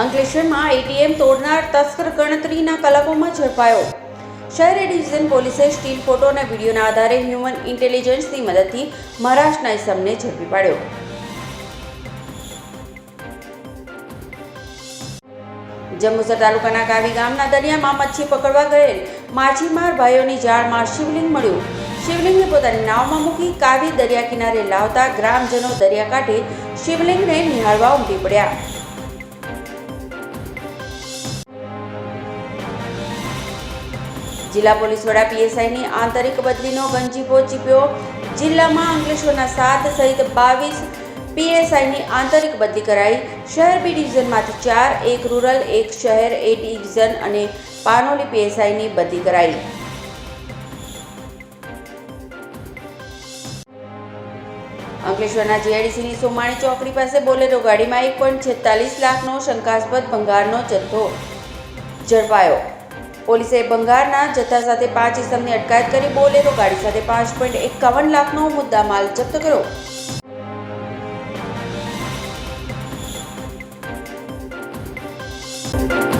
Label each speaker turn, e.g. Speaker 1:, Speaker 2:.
Speaker 1: અંકલેશ્વરમાં એટીએમ તોડનાર તસ્કર ગણતરીના કલાકોમાં ઝડપાયો. શહેર ડિવિઝન પોલીસે સ્ટીલ ફોટો અને વિડીયોના આધારે હ્યુમન ઇન્ટેલિજન્સની મદદથી મહારાષ્ટ્રના ઇસમને ઝડપી પાડ્યો. જંબુસર તાલુકાના કાવી ગામના દરિયામાં મચ્છી પકડવા ગયેલ માછીમાર ભાઈઓની જાળમાં શિવલિંગ મળ્યું. શિવલિંગને પોતાની નાવમાં મૂકી કાવી દરિયા કિનારે લાવતા ગ્રામજનો દરિયાકાંઠે શિવલિંગને નિહાળવા ઉમટી પડ્યા. જિલ્લા પોલીસ વડા પીએસઆઈની આંતરિક બદલીનો ગંજીફો ચીપ્યો જિલ્લામાં અંકલેશ્વરના સાત સહિત બાવીસ પીએસઆઈની આંતરિક બદલી કરાઈ. શહેર બી ડિવિઝનમાંથી ચાર, એક રૂરલ, એક શહેર, એ ડિવિઝન અને પાનોલી પીએસઆઈની બદલી કરાઈ. અંકલેશ્વરના જીઆઈડીસીની સોમાણી ચોકડી પાસે બોલેરો ગાડીમાં એક પોઈન્ટ છેતાલીસ લાખનો શંકાસ્પદ ભંગારનો જથ્થો ઝડપાયો. પોલીસે બંગાળના જથ્થા સાથે પાંચ ઇસમની અટકાયત કરી બોલેરો ગાડી સાથે પાંચ પોઈન્ટ એકાવન લાખનો મુદ્દામાલ જપ્ત કર્યો. thank you